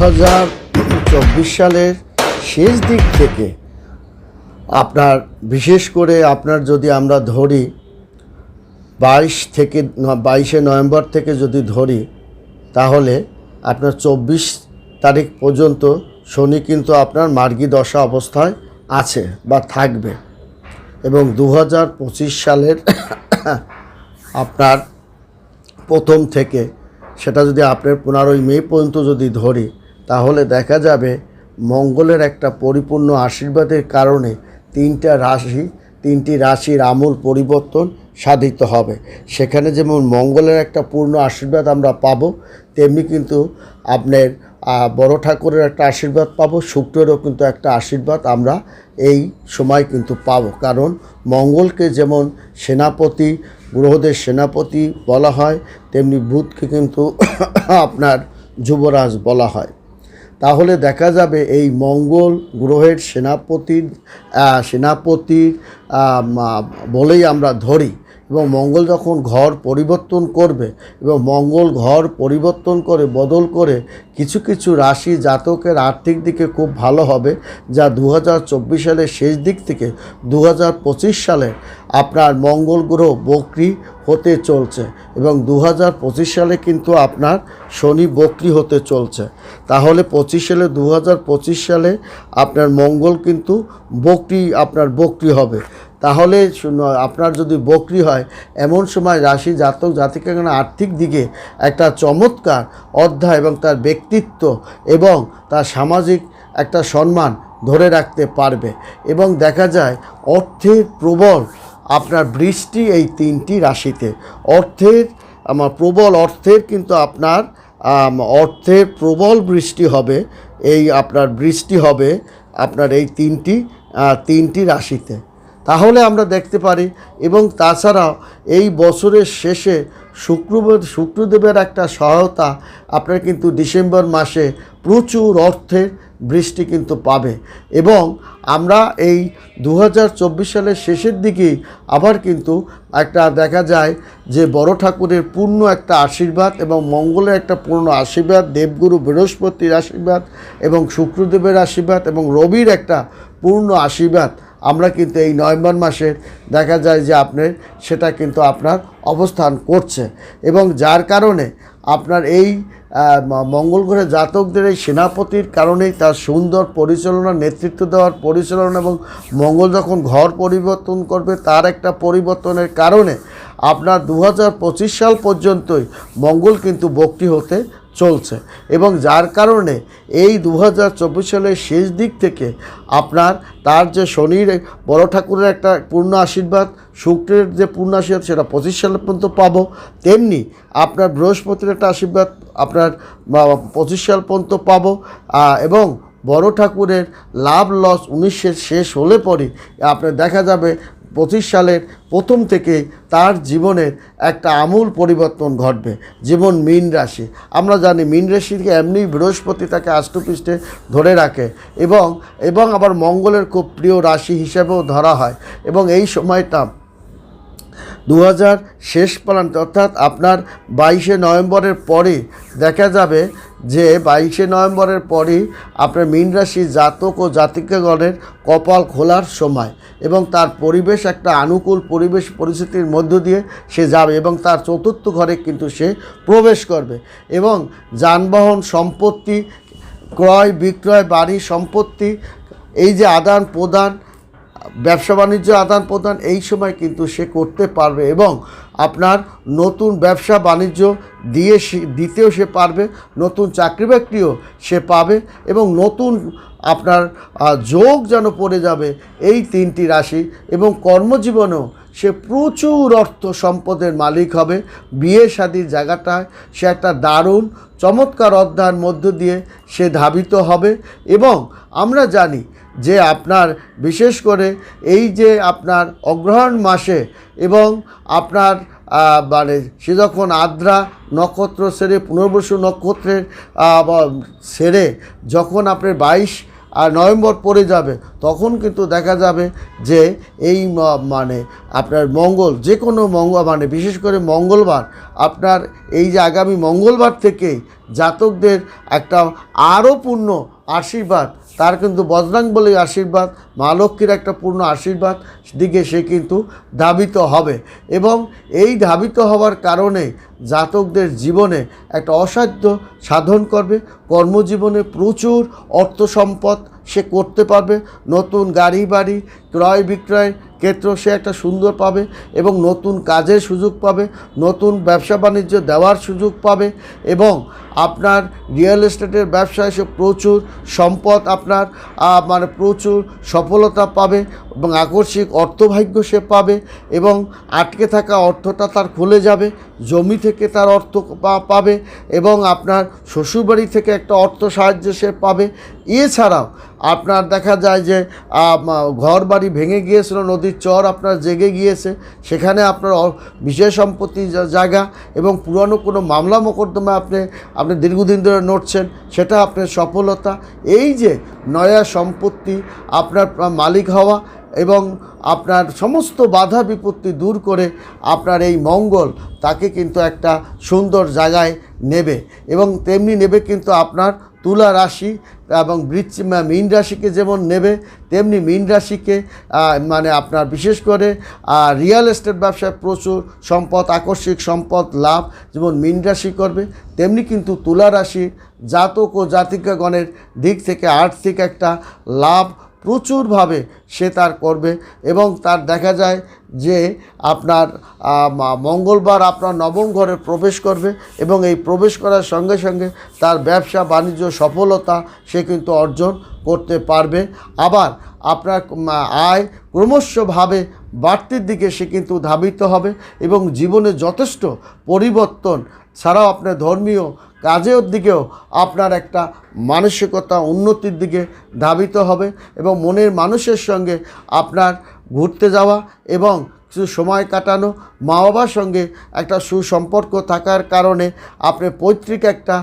হাজার চব্বিশ সালের শেষ দিক থেকে আপনার, বিশেষ করে আপনার যদি আমরা ধরি, বাইশ থেকে বাইশে নভেম্বর থেকে যদি ধরি, তাহলে আপনার চব্বিশ তারিখ পর্যন্ত শনি কিন্তু আপনার মার্গী দশা অবস্থায় আছে বা থাকবে। এবং দু হাজার পঁচিশ সালের আপনার প্রথম থেকে, সেটা যদি আপনার পনেরোই মে পর্যন্ত যদি ধরি তাহলে দেখা যাবে মঙ্গলের একটা পরিপূর্ণ আশীর্বাদের কারণে তিনটা রাশি, তিনটি রাশির আমূল পরিবর্তন সাধিত হবে। সেখানে যেমন মঙ্গলের একটা পূর্ণ আশীর্বাদ আমরা পাবো, তেমনি কিন্তু আপনার বড় ঠাকুরের একটা আশীর্বাদ পাব, শুক্রেরও কিন্তু একটা আশীর্বাদ আমরা এই সময় কিন্তু পাব। কারণ মঙ্গলকে যেমন সেনাপতি, গ্রহদের সেনাপতি বলা হয়, তেমনি বুধকে কিন্তু আপনার যুবরাজ বলা হয়। তাহলে দেখা যাবে এই মঙ্গল গ্রহের সেনাপতির সেনাপতি বলেই আমরা ধরি। এবং মঙ্গল যখন ঘর পরিবর্তন করবে এবং মঙ্গল ঘর পরিবর্তন করে, বদল করে কিছু কিছু রাশি জাতকের আর্থিক দিকে খুব ভালো হবে, যা দু হাজার চব্বিশ সালের শেষ দিক থেকে দু হাজার পঁচিশ সালে আপনার মঙ্গল গ্রহ বক্রি হতে চলছে এবং দু হাজার পঁচিশ সালে কিন্তু আপনার শনি বক্রি হতে চলছে। তাহলে পঁচিশ সালে দু হাজার পঁচিশ সালে আপনার মঙ্গল কিন্তু বক্রি, আপনার বক্রি হবে। তাহলে আপনার যদি বকরি হয়, এমন সময় রাশি জাতক জাতিকাগণ আর্থিক দিকে একটা চমৎকার অধ্যায় এবং তার ব্যক্তিত্ব এবং তার সামাজিক একটা সম্মান ধরে রাখতে পারবে। এবং দেখা যায়, অর্থের প্রবল আপনার বৃষ্টি এই তিনটি রাশিতে। অর্থের, আমার প্রবল অর্থের কিন্তু আপনার অর্থের প্রবল বৃষ্টি হবে, এই আপনার বৃষ্টি হবে আপনার এই তিনটি তিনটি রাশিতে। তাহলে আমরা দেখতে পারি। এবং তাছাড়াও এই বছরের শেষে শুক্র শুক্রদেবের একটা সহায়তা আপনার কিন্তু ডিসেম্বর মাসে প্রচুর অর্থের বৃষ্টি কিন্তু পাবে। এবং আমরা এই দু হাজার চব্বিশ সালের শেষের দিকেই আবার কিন্তু একটা দেখা যায় যে বড় ঠাকুরের পূর্ণ একটা আশীর্বাদ এবং মঙ্গলের একটা পূর্ণ আশীর্বাদ, দেবগুরু বৃহস্পতির আশীর্বাদ এবং শুক্রদেবের আশীর্বাদ এবং রবির একটা পূর্ণ আশীর্বাদ আমরা কিন্তু এই নভেম্বর মাসের দেখা যায় যে আপনার, সেটা কিন্তু আপনার অবস্থান করছে। এবং যার কারণে আপনার এই মঙ্গল গ্রহের জাতকদের এই সেনাপতির কারণেই তার সুন্দর পরিচালনা, নেতৃত্ব দেওয়ার পরিচালনা এবং মঙ্গল যখন ঘর পরিবর্তন করবে, তার একটা পরিবর্তনের কারণে আপনার দু হাজার পঁচিশ সাল পর্যন্তই মঙ্গল কিন্তু বক্রি হতে চলছে এবং যার কারণে এই দু হাজার চব্বিশ সালের শেষ দিক থেকে আপনার তার যে শনির বড় ঠাকুরের একটা পূর্ণ আশীর্বাদ, শুক্রের যে পূর্ণ আশীর্বাদ সেটা পঁচিশ সাল পর্যন্ত পাবো, তেমনি আপনার বৃহস্পতির একটা আশীর্বাদ আপনার পঁচিশ সাল পর্যন্ত পাবো এবং বড় ঠাকুরের লাভ লস উনিশের শেষ হলে পরে আপনার দেখা যাবে সালের প্রথম থেকে তার জীবনের একটা আমূল পরিবর্তন ঘটবে জীবন মীন রাশি। আমরা জানি মীন রাশিকে এমনি বৃহস্পতি তাকে আষ্টপৃষ্ঠে ধরে রাখে এবং এবং আবার মঙ্গলের খুব প্রিয় রাশি হিসেবেও ধরা হয়। এবং এই সময়টা দু হাজার শেষ প্রান্ত অর্থাৎ আপনার বাইশে নভেম্বরের পরে দেখা যাবে যে বাইশে নভেম্বরের পরেই আপনার মীন রাশি জাতক ও জাতিকাগণের কপাল খোলার সময় এবং তার পরিবেশ একটা আনুকূল পরিবেশ পরিস্থিতির মধ্য দিয়ে সে যাবে এবং তার চতুর্থ ঘরে কিন্তু সে প্রবেশ করবে এবং যানবাহন সম্পত্তি, ক্রয়, বিক্রয়, বাড়ি সম্পত্তি, এই যে আদান প্রদান ব্যবসা বাণিজ্য, আদান প্রদান এই সময় কিন্তু সে করতে পারবে এবং আপনার নতুন ব্যবসা বাণিজ্য দিয়ে দিতেও সে পারবে, নতুন চাকরি বাকরিও সে পাবে এবং নতুন আপনার যোগ যেন পড়ে যাবে এই তিনটি রাশি এবং কর্মজীবনেও সে প্রচুর অর্থ সম্পদের মালিক হবে। বিয়ে শাদির জায়গাটায় সে একটা দারুণ, চমৎকার অধ্যায়ের মধ্য দিয়ে সে ধাবিত হবে এবং আমরা জানি যে আপনার, বিশেষ করে এই যে আপনার অগ্রহায়ণ মাসে এবং আপনার মানে সে যখন আদ্রা নক্ষত্র সেরে, পুনর্বসু নক্ষত্রের সেরে যখন আপনার বাইশ আর নভেম্বর পড়ে যাবে, তখন কিন্তু দেখা যাবে যে এই মানে আপনার মঙ্গল, যে কোনো মঙ্গল মানে বিশেষ করে মঙ্গলবার, আপনার এই যে আগামী মঙ্গলবার থেকেই জাতকদের একটা আরও পূর্ণ আশীর্বাদ। তার কিন্তু বজরাং বলে আশীর্বাদ, মা লক্ষ্মীর একটা পূর্ণ আশীর্বাদ, দিকে সে কিন্তু ধাবিত হবে। এবং এই ধাবিত হওয়ার কারণে জাতকদের জীবনে একটা অসাধ্য সাধন করবে। কর্মজীবনে প্রচুর অর্থ সম্পদ সে করতে পারবে। নতুন গাড়ি বাড়ি ক্রয় বিক্রয় ক্ষেত্র সে একটা সুন্দর পাবে এবং নতুন কাজের সুযোগ পাবে, নতুন ব্যবসা বাণিজ্য দেওয়ার সুযোগ পাবে এবং আপনার রিয়েল এস্টেটের ব্যবসায় সে প্রচুর সম্পদ আপনার মানে প্রচুর সফলতা পাবে এবং আকস্মিক অর্থভাগ্য সে পাবে এবং আটকে থাকা অর্থটা তার খুলে যাবে, জমি থেকে তার অর্থ পাবে এবং আপনার শ্বশুরবাড়ি থেকে একটা অর্থ সাহায্য সে পাবে। এছাড়াও আপনার দেখা যায় যে ঘর বাড়ি ভেঙে গিয়েছিল, নদীর চর আপনার জেগে গিয়েছে, সেখানে আপনার বিষয় সম্পত্তি জায়গা এবং পুরানো কোনো মামলা মোকদ্দমা আপনি আপনি দীর্ঘদিন ধরে নড়ছেন, সেটা আপনার সফলতা। এই যে নয়া সম্পত্তি, আপনার মালিক হওয়া এবং আপনার সমস্ত বাধা বিপত্তি দূর করে আপনার এই মঙ্গল, তাকে কিন্তু একটা সুন্দর জায়গায় নেবে এবং তেমনি নেবে কিন্তু আপনার তুলা রাশি এবং বৃচ্ছি মীন রাশিকে যেমন নেবে, তেমনি মীন রাশিকে মানে আপনার বিশেষ করে রিয়েল এস্টেট ব্যবসায় প্রচুর সম্পদ, আকস্মিক সম্পদ, লাভ যেমন মীন রাশি করবে, তেমনি কিন্তু তুলা রাশি জাতক ও জাতিকাগণের দিক থেকে আর্থিক একটা লাভ প্রচুরভাবে সে তার করবে এবং তার দেখা যায় যে আপনার মঙ্গলবার আপনার নবম ঘরে প্রবেশ করবে এবং এই প্রবেশ করার সঙ্গে সঙ্গে তার ব্যবসা, বাণিজ্য, সফলতা সে কিন্তু অর্জন করতে পারবে। আবার আপনার আয় ক্রমশভাবে বাড়তির দিকে সে কিন্তু ধাবিত হবে এবং জীবনে যথেষ্ট পরিবর্তন ছাড়াও আপনার ধর্মীয় কাজের দিকেও আপনার একটা মানসিকতা উন্নতির দিকে ধাবিত হবে এবং মনের মানুষের সঙ্গে আপনার ঘুরতে যাওয়া এবং কিছু সময় কাটানো মা বাবার সঙ্গে একটা সুসম্পর্ক থাকার কারণে আপনি পৈতৃক একটা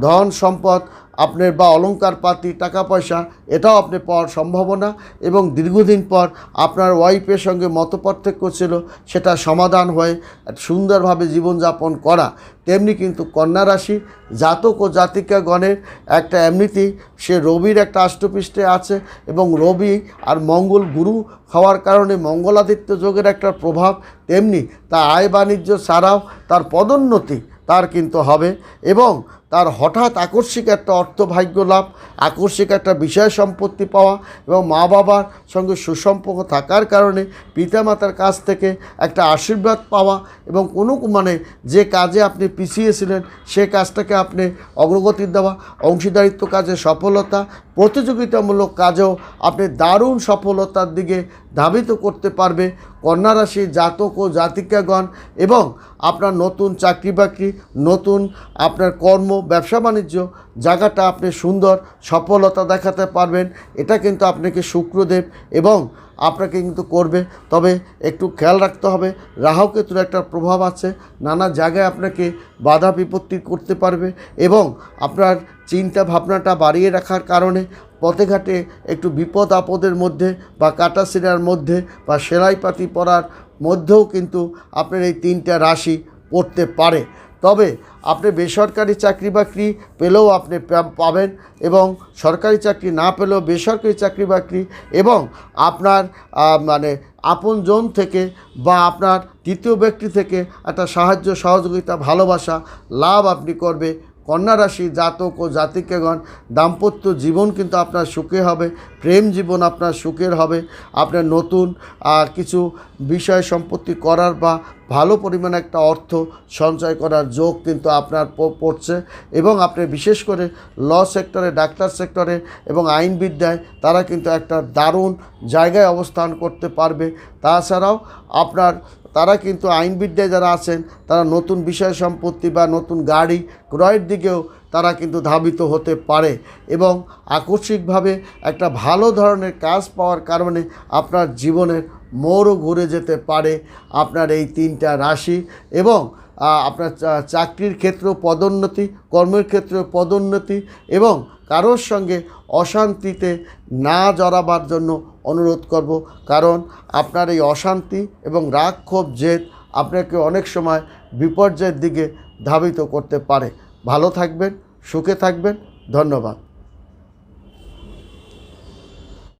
ধন সম্পদ আপনার বা অলংকার পাতি, টাকা পয়সা, এটাও আপনি পাওয়ার সম্ভাবনা এবং দীর্ঘদিন পর আপনার ওয়াইফের সঙ্গে মতপার্থক্য ছিল, সেটা সমাধান হয়ে সুন্দরভাবে জীবনযাপন করা। তেমনি কিন্তু কন্যা রাশি, জাতক ও জাতিকাগণের একটা এমনিতেই সে রবির একটা আষ্টপৃষ্ঠে আছে এবং রবি আর মঙ্গল গুরু হওয়ার কারণে মঙ্গলাদিত্য যোগের একটা প্রভাব, তেমনি তা আয় বাণিজ্য ছাড়াও তার পদোন্নতি তার কিন্তু হবে এবং তার হঠাৎ আকস্মিক একটা অর্থভাগ্য লাভ, আকস্মিক একটা বিষয় সম্পত্তি পাওয়া এবং মা বাবার সঙ্গে সুসম্পর্ক থাকার কারণে পিতামাতার কাছ থেকে একটা আশীর্বাদ পাওয়া এবং কোনো মানে যে কাজে আপনি পিছিয়েছিলেন, সে কাজটাকে আপনি অগ্রগতি দেওয়া, অংশীদারিত্ব কাজে সফলতা, প্রতিযোগিতামূলক কাজেও আপনি দারুণ সফলতার দিকে ধাবিত করতে পারবে। কন্যা রাশি জাতক ও জাতিকাগণ এবং আপনার নতুন চাকরি বাকরি, নতুন আপনার কর্ম, ব্যবসা বাণিজ্য, জায়গাটা আপনি সুন্দর, সফলতা দেখাতে পারবেন। এটা কিন্তু আপনাকে শুক্রদেব এবং আপনাকে কিন্তু করবে। তবে একটু খেয়াল রাখতে হবে, রাহু কেতুর একটা প্রভাব আছে। নানা জায়গায় আপনাকে বাধা বিপত্তি করতে পারবে এবং আপনার চিন্তা ভাবনাটা বাড়িয়ে রাখার কারণে পথে ঘাটে একটু বিপদ আপদের মধ্যে বা কাটা সিরার মধ্যে বা সেলাইপাতি পরার মধ্যেও কিন্তু আপনার এই তিনটা রাশি পড়তে পারে। তবে আপনি বেসরকারি চাকরি বাকরি পেলেও আপনি পাবেন এবং সরকারি চাকরি না পেলেও বেসরকারি চাকরি বাকরি এবং আপনার মানে আপনজন থেকে বা আপনার তৃতীয় ব্যক্তি থেকে একটা সাহায্য সহযোগিতা ভালোবাসা লাভ আপনি করবে কন্যা রাশি, জাতক ও জাতিকেগণ, দাম্পত্য জীবন কিন্তু আপনার সুখে হবে, প্রেম জীবন আপনার সুখের হবে। আপনার নতুন কিছু বিষয় সম্পত্তি করার বা ভালো পরিমাণে একটা অর্থ সঞ্চয় করার যোগ কিন্তু আপনার পড়ছে এবং আপনি বিশেষ করে ল সেক্টরে, ডাক্তার সেক্টরে এবং আইনবিদ্যায় তারা কিন্তু একটা দারুণ জায়গায় অবস্থান করতে পারবে। তাছাড়াও আপনার তারা কিন্তু আইনবিদ্যায় যারা আছেন, তারা নতুন বিষয় সম্পত্তি বা নতুন গাড়ি ক্রয়ের দিকেও তারা কিন্তু ধাবিত হতে পারে এবং আকস্মিকভাবে একটা ভালো ধরনের কাজ পাওয়ার কারণে আপনার জীবনের মোড়ও ঘুরে যেতে পারে আপনার এই তিনটা রাশি এবং আপনার চাকরির ক্ষেত্র পদোন্নতি, কর্মের ক্ষেত্রে পদোন্নতি এবং কারোর সঙ্গে অশান্তিতে না জড়াবার জন্য অনুরোধ করব। কারণ আপনার এই অশান্তি এবং রাগ ক্ষোভ জেদ আপনাকে অনেক সময় বিপর্যয়ের দিকে ধাবিত করতে পারে। ভালো থাকবেন, সুখে থাকবেন। ধন্যবাদ।